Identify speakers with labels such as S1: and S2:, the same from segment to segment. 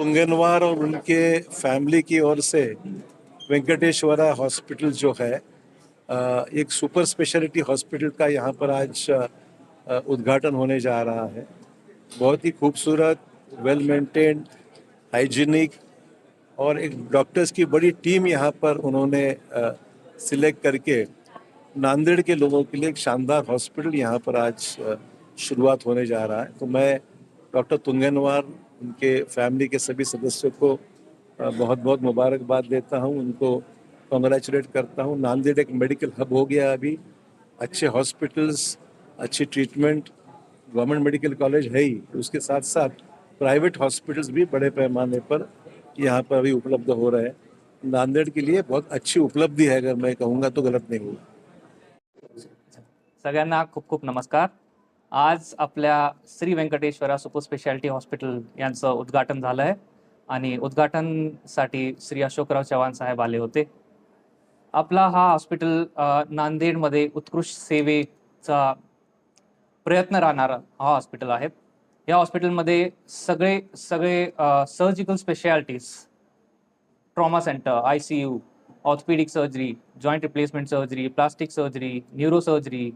S1: तुंगनवार और उनके फैमिली की ओर से वेंकटेश्वरा हॉस्पिटल जो है एक सुपर स्पेशलिटी हॉस्पिटल का यहाँ पर आज उद्घाटन होने जा रहा है। बहुत ही खूबसूरत वेल मेंटेन्ड हाइजीनिक और एक डॉक्टर्स की बड़ी टीम यहाँ पर उन्होंने सिलेक्ट करके नांदेड़ के लोगों के लिए एक शानदार हॉस्पिटल यहाँ पर आज शुरुआत होने जा रहा है। तो मैं डॉक्टर तुंगनवार उनके फैमिली के सभी सदस्यों को बहुत बहुत मुबारकबाद देता हूँ उनको कॉन्ग्रेचुलेट करता हूँ नांदेड़ एक मेडिकल हब हो गया अभी अच्छे हॉस्पिटल्स अच्छी ट्रीटमेंट गवर्नमेंट मेडिकल कॉलेज है ही उसके साथ साथ प्राइवेट हॉस्पिटल्स भी बड़े पैमाने पर यहाँ पर अभी उपलब्ध हो रहे हैं नांदेड़ के लिए बहुत अच्छी उपलब्धि है अगर मैं कहूँगा तो गलत नहीं होगा
S2: सगळ्यांना खूप खूप नमस्कार आज आपल्या Shri Venkateshwara super speciality hospital यांचं उद्घाटन झालं आहे आणि उद्घाटनसाठी श्री अशोकराव चव्हाण साहेब आले होते. आपला हा हॉस्पिटल नांदेडमध्ये उत्कृष्ट सेवेचा प्रयत्न राहणारा हा हॉस्पिटल आहे. या हॉस्पिटलमध्ये सगळे सगळे surgical specialities trauma centre I C U orthopaedic surgery joint replacement surgery plastic surgery neuro surgery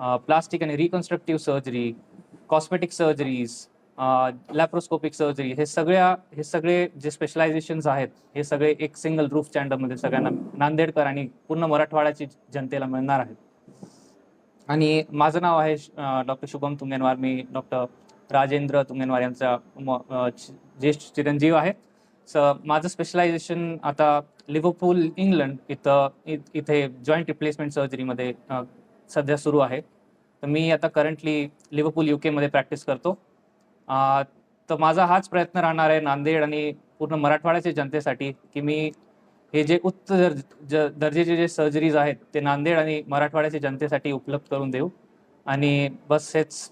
S2: plastic आणि reconstructive surgery cosmetic surgeries laparoscopic surgery हे सगळ्या हे सगळे जे स्पेशलायझेशन्स आहेत हे सगळे एक सिंगल रूफ स्टँडमध्ये सगळ्यांना नांदेडकर आणि पूर्ण मराठवाड्याची जनतेला मिळणार आहेत. आणि माझं नाव आहे डॉक्टर शुभम तुंगेनवार. मी डॉक्टर राजेंद्र तुंगेनवार यांचा ज्येष्ठ चिरंजीव आहे. स माझं स्पेशलायझेशन आता लिव्हरपूल इंग्लंड इथं इथे जॉईंट रिप्लेसमेंट सर्जरीमध्ये सध्या सुरू आहे. तर मी आता करंटली लिव्हरपूल यू केमध्ये प्रॅक्टिस करतो. तर माझा हाच प्रयत्न राहणार आहे नांदेड आणि पूर्ण मराठवाड्याच्या जनतेसाठी की मी हे जे उच्च दर्ज ज- जे सर्जरीज आहेत ते नांदेड आणि मराठवाड्याच्या जनतेसाठी उपलब्ध करून देऊ. आणि बस हेच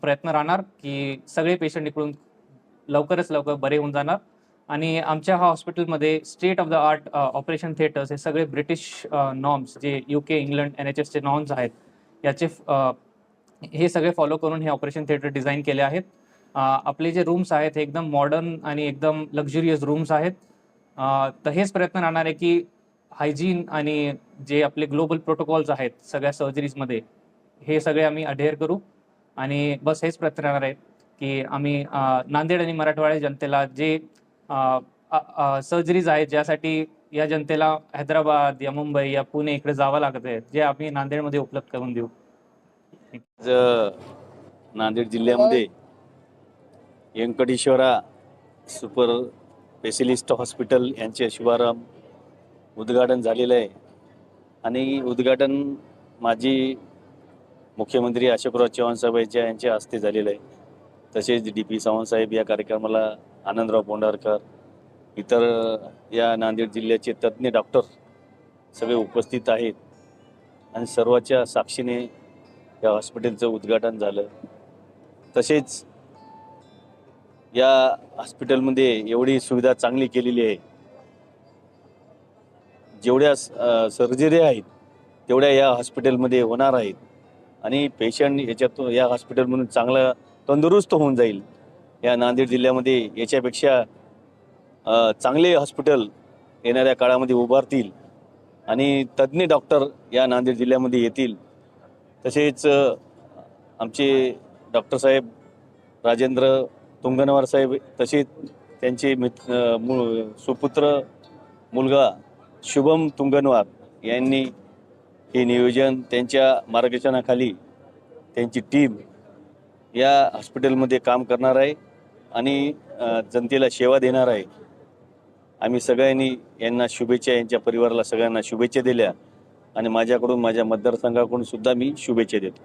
S2: प्रयत्न राहणार की सगळे पेशंट इकडून लवकरच लवकर बरे होऊन जाणार. आणि आमच्या हा हॉस्पिटलमध्ये state of the art operation theatres हे सगळे ब्रिटिश नॉर्म्स जे U K England N H एसचे नॉर्म्स आहेत याचे हे सगळे फॉलो करून हे ऑपरेशन थिएटर डिझाईन केले आहेत. आपले जे रूम्स आहेत हे एकदम मॉडर्न आणि एकदम लक्झुरियस रूम्स आहेत. तर हेच प्रयत्न राहणार आहे की हायजीन आणि जे आपले ग्लोबल प्रोटोकॉल्स आहेत सगळ्या सर्जरीजमध्ये हे सगळे आम्ही अडेअर करू. आणि बस हेच प्रयत्न राहणार आहे की आम्ही नांदेड आणि मराठवाड्या जनतेला जे सर्जरीज आहेत ज्यासाठी या जनतेला हैदराबाद या मुंबई या पुणे इकडे जावं लागत आहे जे आम्ही नांदेडमध्ये उपलब्ध करून देऊ.
S3: आज नांदेड जिल्ह्यामध्ये व्यंकटेश्वरा सुपर स्पेशलिस्ट हॉस्पिटल यांचे शुभारंभ उद्घाटन झालेलं आहे. आणि उद्घाटन माजी मुख्यमंत्री अशोकराव चव्हाण साहेब यांच्या यांच्या हस्ते झालेलं आहे. तसेच डी पी सावंतसाहेब या कार्यक्रमाला आनंदराव पोंडारकर इतर या नांदेड जिल्ह्याचे तज्ज्ञ डॉक्टर सगळे उपस्थित आहेत. आणि सर्वाच्या साक्षीने या हॉस्पिटलचं उद्घाटन झालं. तसेच या हॉस्पिटलमध्ये एवढी सुविधा चांगली केलेली आहे. जेवढ्या सर्जरी आहेत तेवढ्या या हॉस्पिटलमध्ये होणार आहेत. आणि पेशंट याच्यातून या हॉस्पिटलमधून चांगला तंदुरुस्त होऊन जाईल. या नांदेड जिल्ह्यामध्ये याच्यापेक्षा चांगले हॉस्पिटल येणाऱ्या काळामध्ये उभारतील आणि तज्ज्ञ डॉक्टर या नांदेड जिल्ह्यामध्ये येतील. तसेच आमचे डॉक्टर साहेब राजेंद्र तुंगनवार साहेब तसेच त्यांचे मित मु सुपुत्र मुलगा शुभम तुंगनवार यांनी हे नियोजन त्यांच्या मार्गदर्शनाखाली त्यांची टीम या हॉस्पिटलमध्ये काम करणार आहे. आणि जनतेला सेवा देणार आहे. आम्ही सगळ्यांनी यांना शुभेच्छा यांच्या परिवाराला सगळ्यांना शुभेच्छा दिल्या आणि माझ्याकडून माझ्या मतदारसंघाकडून सुद्धा मी शुभेच्छा देतो.